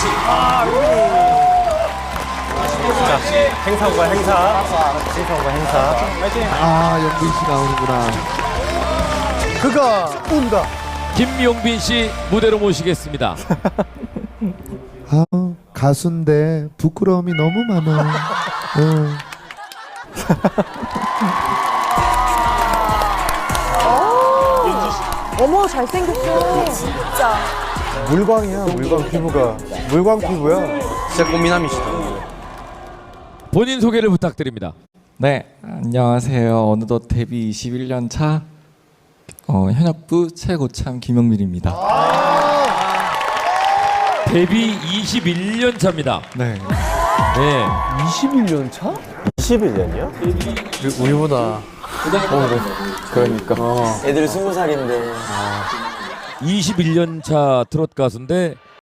씨. 행사 온 거야 행사 행사 온 거야 행사 아 영빈 씨 나오는구나. 그가 온다 김용빈 씨 무대로 모시겠습니다. 아 가수인데 부끄러움이 너무 많아. 어. 어머 잘생겼어. 진짜. 물광이야 물광 피부가 물광 피부야 진짜 꽃미남이시다. 본인 소개를 부탁드립니다. 네, 안녕하세요. 어느덧 데뷔 21년 차 어, 현역부 최고참 김영민입니다. 데뷔 21년 차입니다. 네. 네. 21년 차? 21년이야? 우리보다. 그러니까. 애들 스무 살인데. 21년 차 트롯 가수인데